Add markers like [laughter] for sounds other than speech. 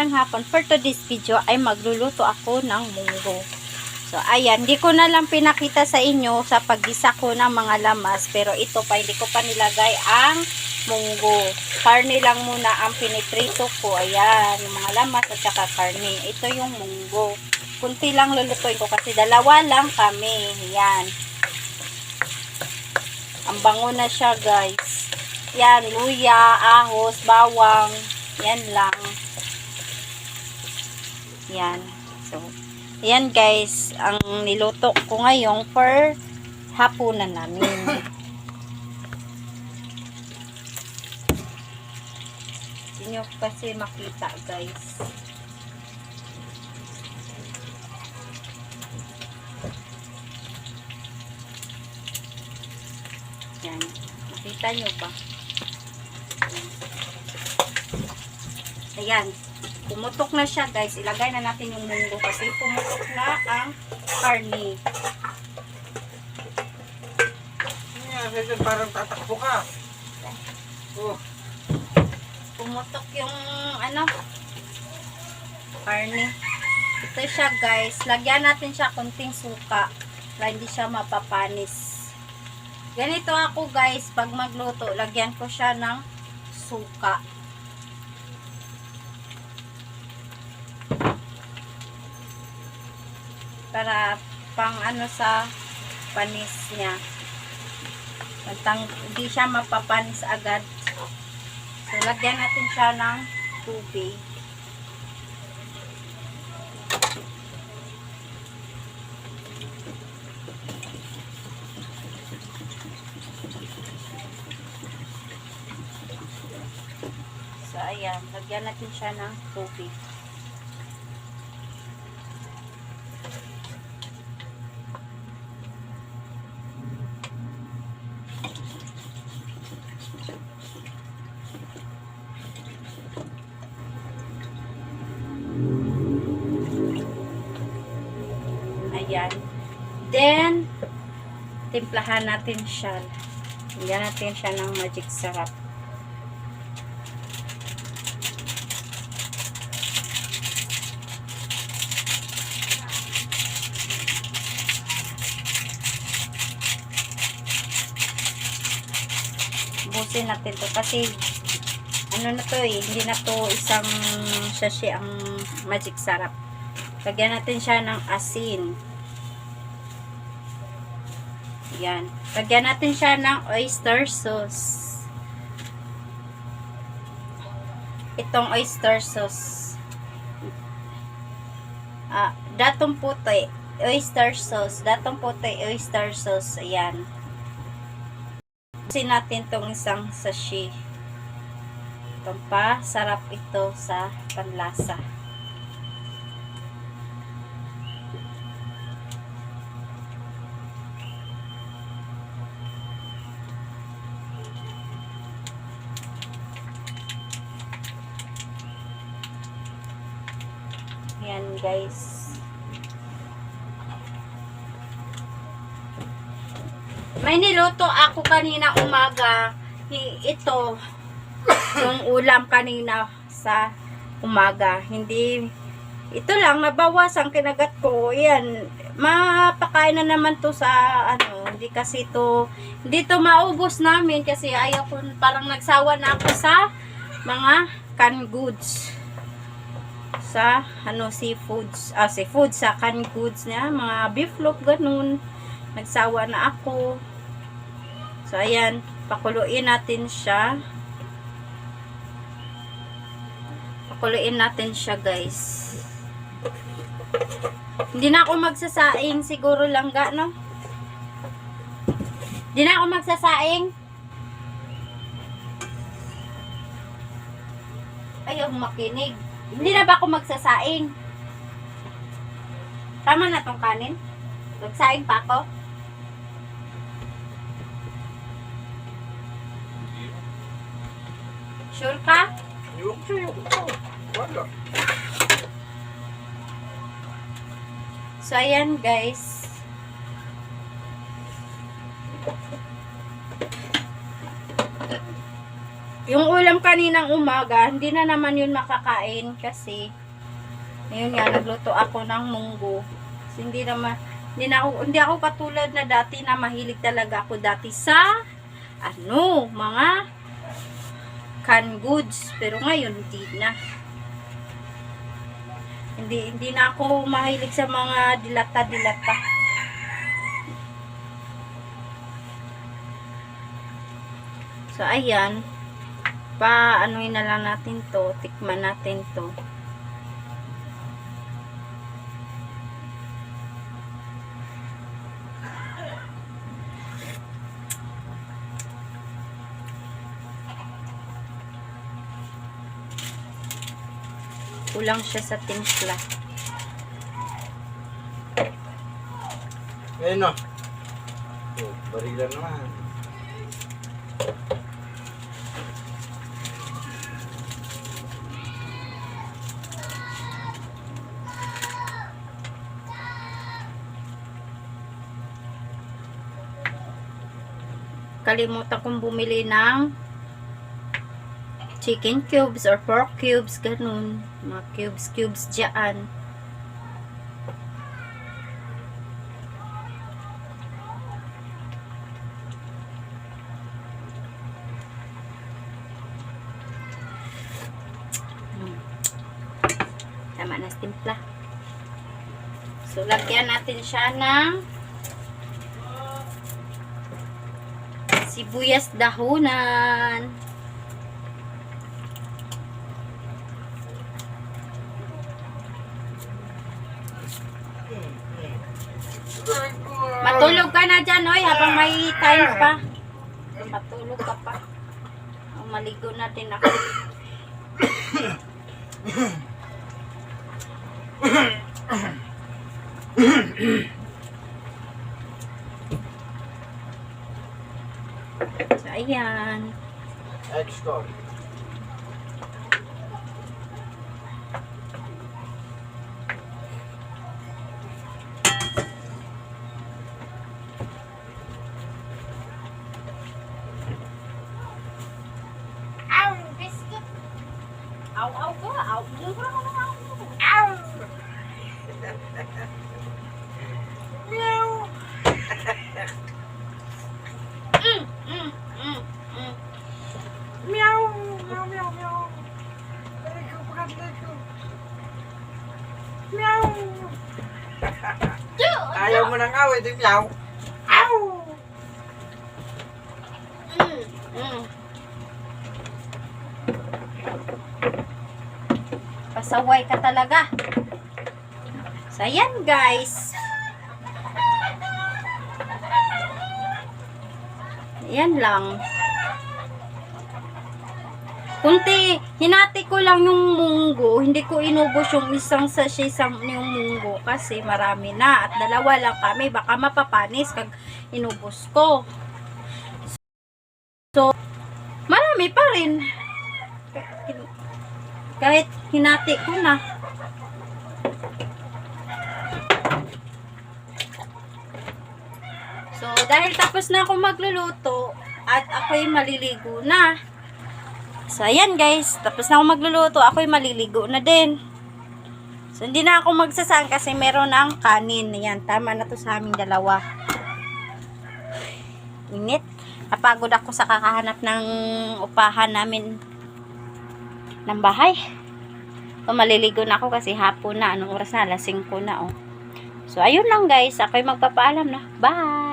ng hapon for today's video ay magluluto ako ng munggo. So, ayan, di ko na lang pinakita sa inyo sa paggisa ko ng mga lamas, pero ito pa, hindi ko pa nilagay ang munggo. Karne lang muna ang piniprito ko. Ayan, yung mga lamas at saka karne. Ito yung munggo. Kunti lang lulutuin ko kasi dalawa lang kami. Ayan. Ang bango na siya, guys. Yan, luya, ahos, bawang. Yan lang. Yan. So, yan guys, ang niluto ko ngayon for hapunan namin. [coughs] Hindi nyo kasi makita guys. Yan. Makita nyo ba? Ayan. Pumutok na siya guys. Ilagay na natin yung munggo kasi pumutok na ang. Yeah, medyo parang tatakbo ka. Oh, Pumutok yung ano karne. Ito siya guys. Lagyan natin siya konting suka para hindi siya mapapanis. Ganito ako guys pag magluto. Lagyan ko siya ng suka. Para pang ano sa panis niya. Pantang, hindi siya mapapanis agad. So, lagyan natin siya ng tubig. So, ayan. Lagyan natin siya ng tubig. Ayan. Then, timplahan natin siya. Lagyan natin siya ng magic sarap. Busin natin to kasi ano na to eh, hindi na to isang sachet ang magic sarap. Lagyan natin siya ng asin. Yan. Lagyan natin siya ng oyster sauce. Itong oyster sauce. Ah, datong puti. Oyster sauce. Datong puti oyster sauce. Ayan. Kasi natin tong isang sachet. Ito pa, sarap ito sa panlasa. Yan guys. May niluto ako kanina umaga. Ito, yung [coughs] ulam kanina sa umaga. Hindi, ito lang, nabawas ang kinagat ko. Yan, mapakain na naman to sa, ano, hindi kasi to, hindi to maubos namin kasi ayaw ko, parang nagsawa na ako sa mga canned goods sa ano seafoods ah seafood sa canned goods niya. Mga beef loaf ganun. Nagsawa na ako. So ayan. Pakuluin natin siya. Pakuluin natin siya guys. Hindi na ako magsasaing. Siguro lang ga no? Hindi na ako magsasaing. Ayaw makinig hindi na ba ako magsasaing? Tama na tong kanin? Magsaing pa ako? Sure ka? yung. Oh, wala. So, ayan guys. Yung ulam kaninang umaga, hindi na naman yun makakain kasi ayun nga, nagluto ako ng munggo. Kasi hindi naman, hindi, na ako, hindi ako katulad na dati na mahilig talaga ako dati sa ano, mga canned goods. Pero ngayon, hindi na. Hindi, hindi na ako mahilig sa mga dilata-dilata. So, ayan. Pa, anuin na lang natin to. Tikman natin to. Kulang siya sa timpla. Ayun. Oh, barilan naman. Kalimutan kong bumili ng chicken cubes or pork cubes, ganun. Mga cubes, cubes dyan. Hmm. Tama na timpla. So, lagyan natin siya ng sibuyas dahunan. Matulog ka na dyan, oy, habang may time pa. Matulog ka pa. Oh, maligo na din ako. So, ayan. Exco. Ow, biscuit. Ow, ow ka. Ow, mura ka na ow. Ow. [laughs] Meow. mm, mm, mm, mm. Meow! Meow, meow, meow. Balik ko, pagkatalik ko. Meow! Ayaw mo nang awit, eh, meow. Ow! Mm, mm. Pasaway ka talaga. So, ayan guys. Ayan lang. Kunti, hinati ko lang yung munggo. Hindi ko inubos yung isang sachet sa yung munggo kasi marami na. At dalawa lang kami. Baka mapapanis kag inubos ko. So, marami pa rin. Kahit hinati ko na. So, dahil tapos na ako magluluto at ako'y maliligo na. So, ayan guys. Tapos na ako magluluto. Ako'y maliligo na din. So, hindi na ako magsasaan kasi meron ng kanin. Ayan, tama na to sa aming dalawa. Init. Napagod ako sa kakahanap ng upahan namin ng bahay. So, maliligo na ako kasi hapon na. Anong oras na? Alas 5 na, oh. So, ayun lang guys. Ako'y magpapaalam na. Bye!